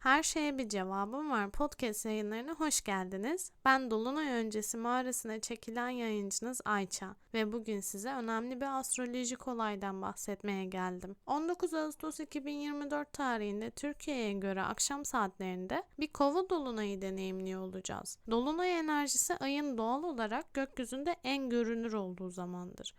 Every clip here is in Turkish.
Her şeye bir cevabım var podcast yayınlarına hoş geldiniz. Ben Dolunay öncesi mağarasına çekilen yayıncınız Ayça ve bugün size önemli bir astrolojik olaydan bahsetmeye geldim. 19 Ağustos 2024 tarihinde Türkiye'ye göre akşam saatlerinde bir kova dolunayı deneyimliyor olacağız. Dolunay enerjisi ayın doğal olarak gökyüzünde en görünür olduğu zamandır.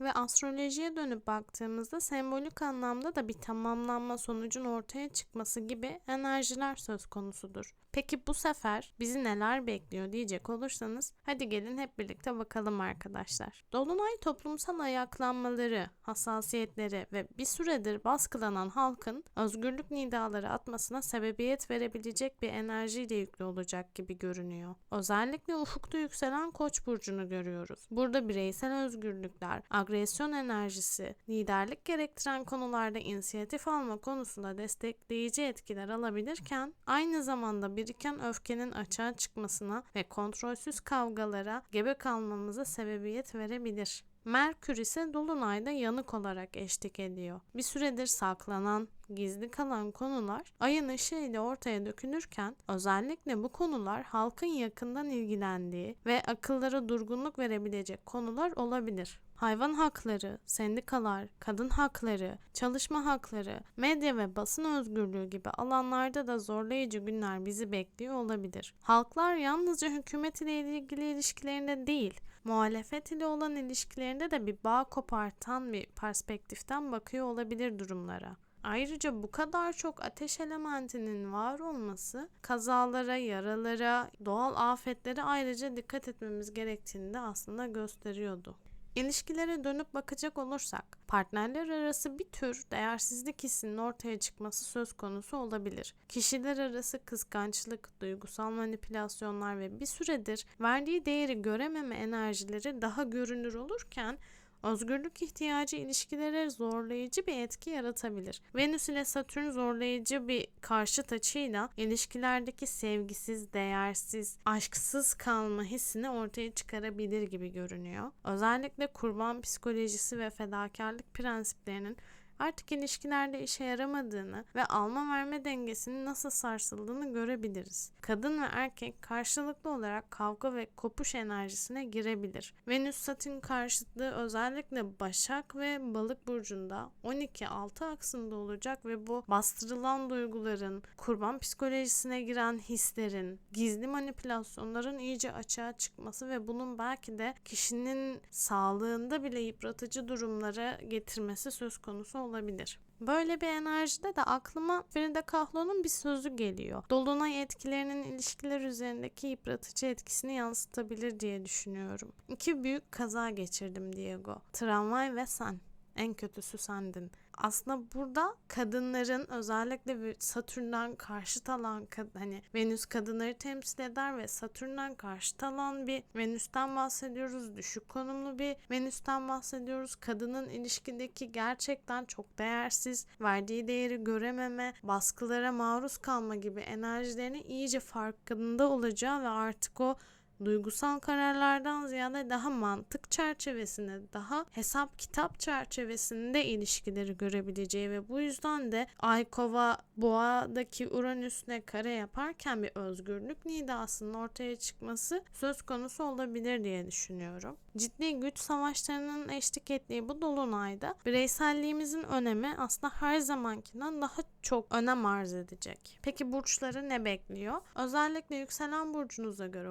Ve astrolojiye dönüp baktığımızda sembolik anlamda da bir tamamlanma sonucun ortaya çıkması gibi enerjiler söz konusudur. Peki bu sefer bizi neler bekliyor diyecek olursanız hadi gelin hep birlikte bakalım arkadaşlar. Dolunay toplumsal ayaklanmaları, hassasiyetleri ve bir süredir baskılanan halkın özgürlük nidaları atmasına sebebiyet verebilecek bir enerjiyle yüklü olacak gibi görünüyor. Özellikle ufukta yükselen koç burcunu görüyoruz. Burada bireysel özgürlükler, agresyon enerjisi, liderlik gerektiren konularda inisiyatif alma konusunda destekleyici etkiler alabilirken aynı zamanda biriken öfkenin açığa çıkmasına ve kontrolsüz kavgalara gebe kalmamıza sebebiyet verebilir. Merkür ise Dolunay'da yanık olarak eşlik ediyor. Bir süredir saklanan, gizli kalan konular ayın ışığıyla ortaya dökülürken özellikle bu konular halkın yakından ilgilendiği ve akıllara durgunluk verebilecek konular olabilir hayvan hakları, sendikalar, kadın hakları, çalışma hakları, medya ve basın özgürlüğü gibi alanlarda da zorlayıcı günler bizi bekliyor olabilir. Halklar yalnızca hükümet ile ilgili ilişkilerinde değil, muhalefet ile olan ilişkilerinde de bir bağ kopartan bir perspektiften bakıyor olabilir durumlara. Ayrıca bu kadar çok ateş elementinin var olması kazalara, yaralara, doğal afetlere ayrıca dikkat etmemiz gerektiğini de aslında gösteriyordu. İlişkilere dönüp bakacak olursak, partnerler arası bir tür değersizlik hissinin ortaya çıkması söz konusu olabilir. Kişiler arası kıskançlık, duygusal manipülasyonlar ve bir süredir verdiği değeri görememe enerjileri daha görünür olurken Özgürlük ihtiyacı ilişkilere zorlayıcı bir etki yaratabilir. Venüs ile Satürn zorlayıcı bir karşıt açıyla ilişkilerdeki sevgisiz, değersiz, aşksız kalma hissini ortaya çıkarabilir gibi görünüyor. Özellikle kurban psikolojisi ve fedakarlık prensiplerinin artık ilişkilerde işe yaramadığını ve alma verme dengesinin nasıl sarsıldığını görebiliriz. Kadın ve erkek karşılıklı olarak kavga ve kopuş enerjisine girebilir. Venüs Satürn karşıtlığı özellikle Başak ve Balık burcunda 12-6 aksında olacak ve bu bastırılan duyguların, kurban psikolojisine giren hislerin, gizli manipülasyonların iyice açığa çıkması ve bunun belki de kişinin sağlığında bile yıpratıcı durumlara getirmesi söz konusu olabilir. Böyle bir enerjide de aklıma Frida Kahlo'nun bir sözü geliyor. Dolunay etkilerinin ilişkiler üzerindeki yıpratıcı etkisini yansıtabilir diye düşünüyorum. İki büyük kaza geçirdim Diego. Tramvay ve sen. En kötüsü sendin aslında burada kadınların özellikle Satürn'den karşıt alan hani Venüs kadınları temsil eder ve Satürn'den karşıt alan bir Venüs'ten bahsediyoruz. Düşük konumlu bir Venüs'ten bahsediyoruz. Kadının ilişkideki gerçekten çok değersiz, verdiği değeri görememe, baskılara maruz kalma gibi enerjilerini iyice farkında olacağı ve artık o duygusal kararlardan ziyade daha mantık çerçevesinde, daha hesap kitap çerçevesinde ilişkileri görebileceği ve bu yüzden de Aykova Boğa'daki Uranüs'ne kare yaparken bir özgürlük nidasının ortaya çıkması söz konusu olabilir diye düşünüyorum. Ciddi güç savaşlarının eşlik ettiği bu dolunayda bireyselliğimizin önemi aslında her zamankinden daha çok önem arz edecek. Peki burçları ne bekliyor? Özellikle yükselen burcunuza göre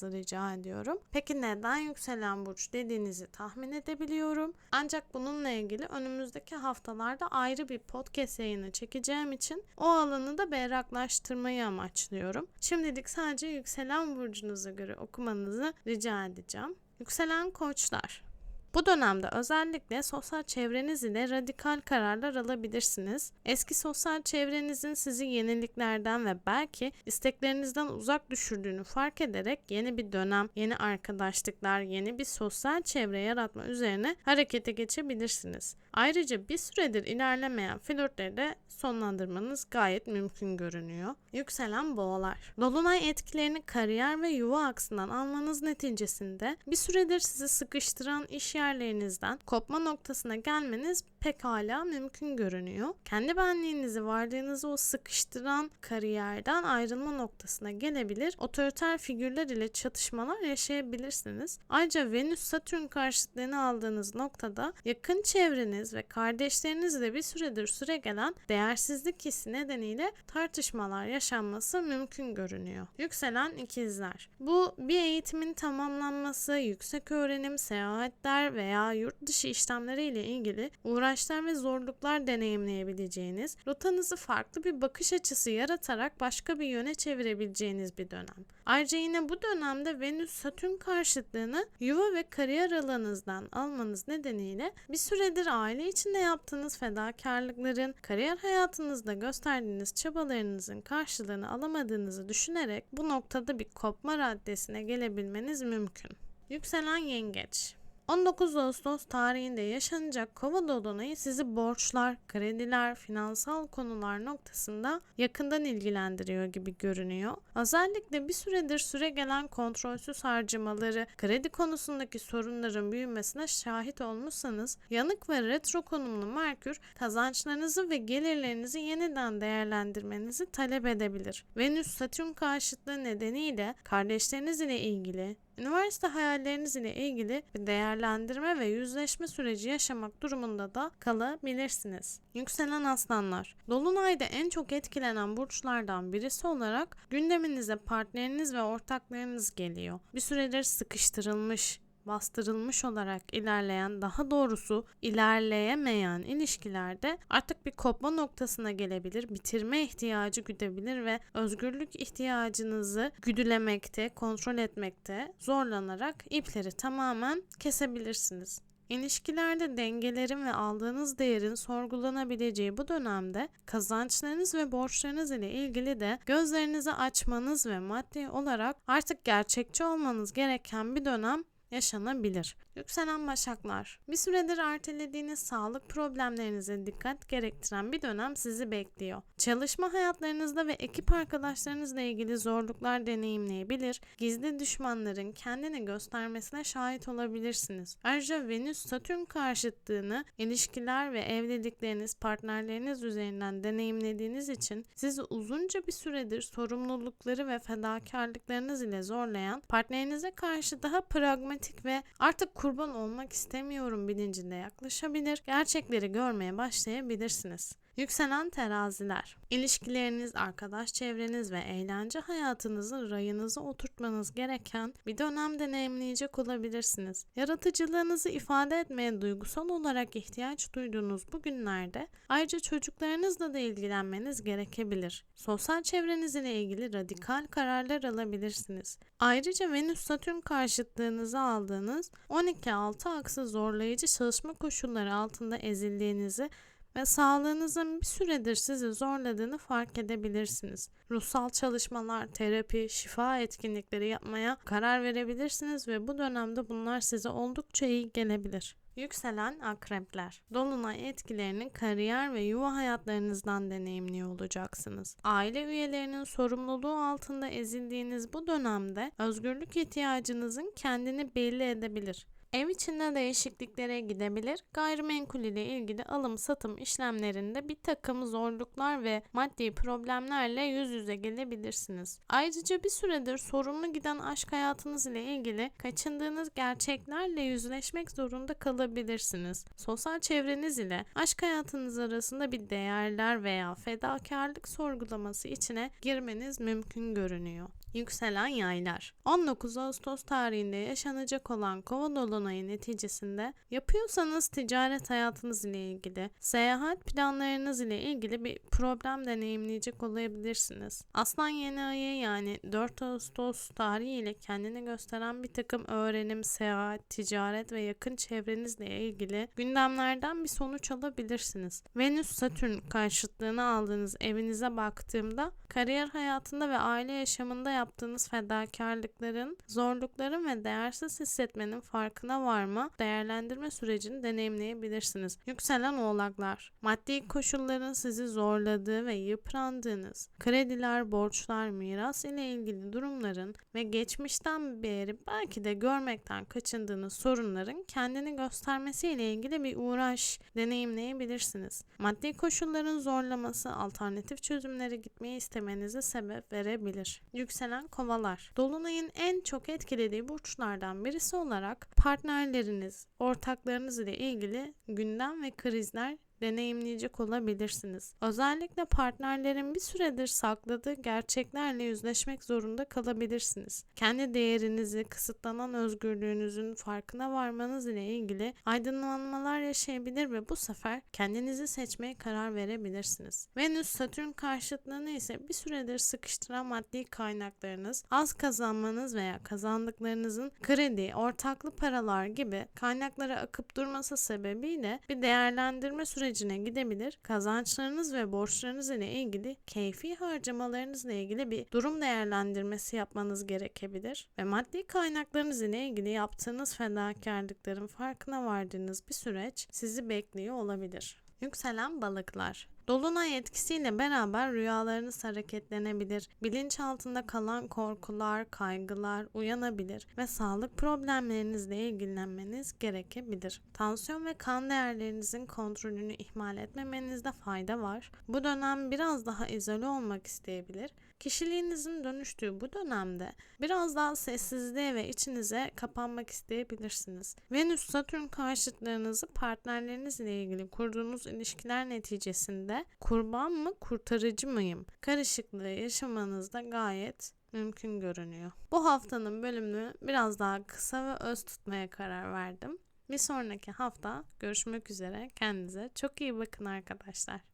okumanızı rica ediyorum. Peki neden yükselen burç dediğinizi tahmin edebiliyorum. Ancak bununla ilgili önümüzdeki haftalarda ayrı bir podcast yayını çekeceğim için o alanı da berraklaştırmayı amaçlıyorum. Şimdilik sadece yükselen burcunuza göre okumanızı rica edeceğim. Yükselen koçlar. Bu dönemde özellikle sosyal çevreniz ile radikal kararlar alabilirsiniz. Eski sosyal çevrenizin sizi yeniliklerden ve belki isteklerinizden uzak düşürdüğünü fark ederek yeni bir dönem, yeni arkadaşlıklar, yeni bir sosyal çevre yaratma üzerine harekete geçebilirsiniz. Ayrıca bir süredir ilerlemeyen flörtleri de sonlandırmanız gayet mümkün görünüyor. Yükselen boğalar. Dolunay etkilerini kariyer ve yuva aksından almanız neticesinde bir süredir sizi sıkıştıran iş yerlerinizden kopma noktasına gelmeniz pekala mümkün görünüyor. Kendi benliğinizi, varlığınızı o sıkıştıran kariyerden ayrılma noktasına gelebilir. Otoriter figürler ile çatışmalar yaşayabilirsiniz. Ayrıca Venüs-Satürn karşıtlığını aldığınız noktada yakın çevreniz ve kardeşlerinizle bir süredir süre gelen değersizlik hissi nedeniyle tartışmalar yaşanması mümkün görünüyor. Yükselen ikizler. Bu bir eğitimin tamamlanması, yüksek öğrenim, seyahatler veya yurt dışı işlemleriyle ilgili uğraşlar ve zorluklar deneyimleyebileceğiniz, rotanızı farklı bir bakış açısı yaratarak başka bir yöne çevirebileceğiniz bir dönem. Ayrıca yine bu dönemde Venüs-Satürn karşıtlığını yuva ve kariyer alanınızdan almanız nedeniyle bir süredir aile içinde yaptığınız fedakarlıkların, kariyer hayatınızda gösterdiğiniz çabalarınızın karşılığını alamadığınızı düşünerek bu noktada bir kopma raddesine gelebilmeniz mümkün. Yükselen yengeç 19 Ağustos tarihinde yaşanacak kova dolunayı sizi borçlar, krediler, finansal konular noktasında yakından ilgilendiriyor gibi görünüyor. Özellikle bir süredir süre gelen kontrolsüz harcamaları, kredi konusundaki sorunların büyümesine şahit olmuşsanız, yanık ve retro konumlu Merkür kazançlarınızı ve gelirlerinizi yeniden değerlendirmenizi talep edebilir. Venüs-Satürn karşıtlığı nedeniyle kardeşleriniz ile ilgili, Üniversite hayalleriniz ile ilgili bir değerlendirme ve yüzleşme süreci yaşamak durumunda da kalabilirsiniz. Yükselen aslanlar. Dolunayda en çok etkilenen burçlardan birisi olarak gündeminize partneriniz ve ortaklarınız geliyor. Bir süredir sıkıştırılmış, bastırılmış olarak ilerleyen daha doğrusu ilerleyemeyen ilişkilerde artık bir kopma noktasına gelebilir, bitirme ihtiyacı güdebilir ve özgürlük ihtiyacınızı güdülemekte, kontrol etmekte zorlanarak ipleri tamamen kesebilirsiniz. İlişkilerde dengelerin ve aldığınız değerin sorgulanabileceği bu dönemde kazançlarınız ve borçlarınız ile ilgili de gözlerinizi açmanız ve maddi olarak artık gerçekçi olmanız gereken bir dönem yaşanabilir. Yükselen başaklar. Bir süredir ertelediğiniz sağlık problemlerinize dikkat gerektiren bir dönem sizi bekliyor. Çalışma hayatlarınızda ve ekip arkadaşlarınızla ilgili zorluklar deneyimleyebilir, gizli düşmanların kendini göstermesine şahit olabilirsiniz. Ayrıca Venüs-Satürn karşıtlığını ilişkiler ve evlilikleriniz, partnerleriniz üzerinden deneyimlediğiniz için sizi uzunca bir süredir sorumlulukları ve fedakarlıklarınız ile zorlayan, partnerinize karşı daha pragmatik ve artık kurban olmak istemiyorum bilincinde yaklaşabilir, gerçekleri görmeye başlayabilirsiniz. Yükselen teraziler. İlişkileriniz, arkadaş çevreniz ve eğlence hayatınızı rayınıza oturtmanız gereken bir dönem deneyimleyecek olabilirsiniz. Yaratıcılığınızı ifade etmeye duygusal olarak ihtiyaç duyduğunuz bu günlerde ayrıca çocuklarınızla da ilgilenmeniz gerekebilir. Sosyal çevreniz ile ilgili radikal kararlar alabilirsiniz. Ayrıca Venüs-Satürn karşıtlığınızı aldığınız 12-6 aksı zorlayıcı çalışma koşulları altında ezildiğinizi ve sağlığınızın bir süredir sizi zorladığını fark edebilirsiniz. Ruhsal çalışmalar, terapi, şifa etkinlikleri yapmaya karar verebilirsiniz ve bu dönemde bunlar size oldukça iyi gelebilir. Yükselen akrepler. Dolunay etkilerini kariyer ve yuva hayatlarınızdan deneyimliyor olacaksınız. Aile üyelerinin sorumluluğu altında ezildiğiniz bu dönemde özgürlük ihtiyacınızın kendini belli edebilir. Ev içinde değişikliklere gidebilir. Gayrimenkul ile ilgili alım satım işlemlerinde bir takım zorluklar ve maddi problemlerle yüz yüze gelebilirsiniz. Ayrıca bir süredir sorunlu giden aşk hayatınız ile ilgili kaçındığınız gerçeklerle yüzleşmek zorunda kalabilirsiniz. Sosyal çevreniz ile aşk hayatınız arasında bir değerler veya fedakarlık sorgulaması içine girmeniz mümkün görünüyor. Yükselen yaylar. 19 Ağustos tarihinde yaşanacak olan kova dolunayı neticesinde yapıyorsanız ticaret hayatınız ile ilgili, seyahat planlarınız ile ilgili bir problem deneyimleyecek olabilirsiniz. Aslan yeni ayı yani 4 Ağustos tarihi ile kendini gösteren bir takım öğrenim, seyahat, ticaret ve yakın çevrenizle ilgili gündemlerden bir sonuç alabilirsiniz. Venüs-Satürn karşıtlığını aldığınız evinize baktığımda kariyer hayatında ve aile yaşamında yaptığınız fedakarlıkların, zorlukların ve değersiz hissetmenin farkına varma, değerlendirme sürecini deneyimleyebilirsiniz. Yükselen oğlaklar. Maddi koşulların sizi zorladığı ve yıprandığınız, krediler, borçlar, miras ile ilgili durumların ve geçmişten beri belki de görmekten kaçındığınız sorunların kendini göstermesiyle ilgili bir uğraş deneyimleyebilirsiniz. Maddi koşulların zorlaması alternatif çözümlere gitmeyi istemenize sebep verebilir. Yükselen kovalar. Dolunayın en çok etkilediği burçlardan birisi olarak partnerleriniz, ortaklarınız ile ilgili gündem ve krizler deneyimleyecek olabilirsiniz. Özellikle partnerlerin bir süredir sakladığı gerçeklerle yüzleşmek zorunda kalabilirsiniz. Kendi değerinizi, kısıtlanan özgürlüğünüzün farkına varmanız ile ilgili aydınlanmalar yaşayabilir ve bu sefer kendinizi seçmeye karar verebilirsiniz. Venüs Satürn karşıtlığını ise bir süredir sıkıştıran maddi kaynaklarınız, az kazanmanız veya kazandıklarınızın kredi, ortaklı paralar gibi kaynaklara akıp durması sebebiyle bir değerlendirme süreci sürecine gidebilir. Kazançlarınız ve borçlarınız ile ilgili keyfi harcamalarınızla ilgili bir durum değerlendirmesi yapmanız gerekebilir ve maddi kaynaklarınız ile ilgili yaptığınız fedakarlıkların farkına vardığınız bir süreç sizi bekliyor olabilir. Yükselen balıklar. Dolunay etkisiyle beraber rüyalarınız hareketlenebilir, bilinç altında kalan korkular, kaygılar uyanabilir ve sağlık problemlerinizle ilgilenmeniz gerekebilir. Tansiyon ve kan değerlerinizin kontrolünü ihmal etmemenizde fayda var. Bu dönem biraz daha izole olmak isteyebilir. Kişiliğinizin dönüştüğü bu dönemde biraz daha sessizliğe ve içinize kapanmak isteyebilirsiniz. Venüs Satürn karşıtlarınızı partnerlerinizle ilgili kurduğunuz ilişkiler neticesinde kurban mı kurtarıcı mıyım karışıklığı yaşamanızda gayet mümkün görünüyor. Bu haftanın bölümünü biraz daha kısa ve öz tutmaya karar verdim. Bir sonraki hafta görüşmek üzere. Kendinize çok iyi bakın arkadaşlar.